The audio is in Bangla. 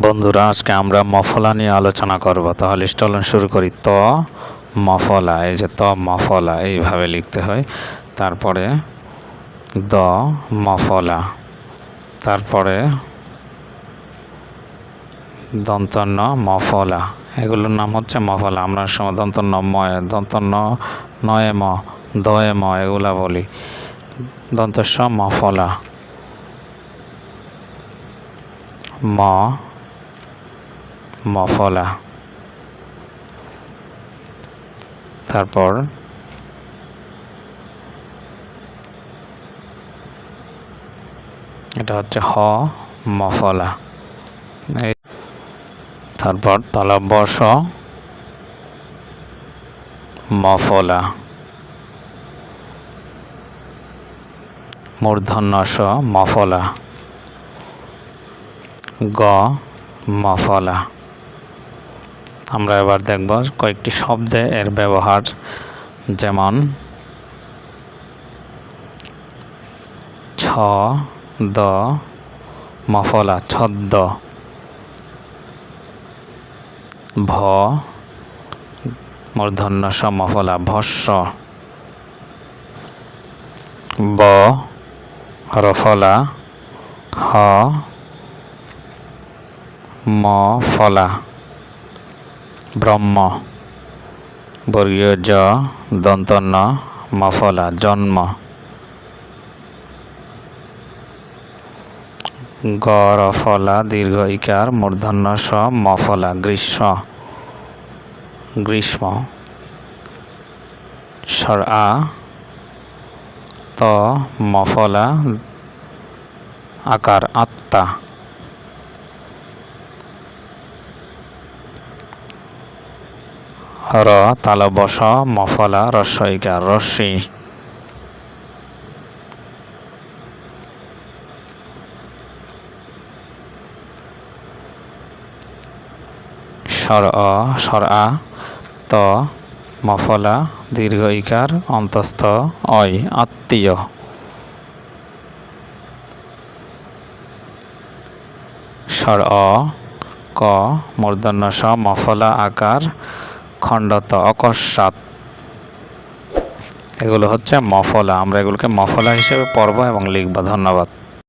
বন্ধুরা, আজকে আমরা মফলা নিয়ে আলোচনা করব। তাহলে চলুন শুরু করি। ত, মফলা, এই যে ত, মফলা, এইভাবে লিখতে হয়। তারপরে দ, মফলা, তারপরে দন্তন্য, মফলা, এগুলোর নাম হচ্ছে মফলা। আমরা সময় দন্তন্য, ময়, দন্তন্য, নয়ে ম, দয়ে ম, এগুলা বলি। দন্তস্ব, মফলা, ম মফলা। তারপর এটা হচ্ছে হ মফলা। তারপর তালব্বস মফলা। মূর্ধন্যস মফলা। গ মফলা। আমরা এবার দেখব কয়েকটি শব্দে এর ব্যবহার, যেমন ছ, দ, মফলা ছদ্দ ভ, মূর্ধন্য স, মফলা, ভস্য, ব, রফলা, হ ম ফলা ব্রহ্ম, বর্গীয় জ, দন্তন্য, মফলা, জন্ম। গ রফলা দীর্ঘ ইকার, মূর্ধন্য, স, মফলা, গ্রীষ্ম। গ্রীষ্ম। স্বর আ, ত, মফলা, আকার আত্মা। র তালবস মফলা রস্বইকার রশ্মি। স্বর অ, স্বর আ, ত, মফলা, দীর্ঘ ইকার, অন্তস্থ অয় আত্মীয়। স্বর অ, ক, মূর্ধন্য স, মফলা, আকার খণ্ডত অকস্মাৎ। এগুলো হচ্ছে মফলা। আমরা এগুলোকে মফলা হিসেবে পড়ব এবং লিখব। ধন্যবাদ।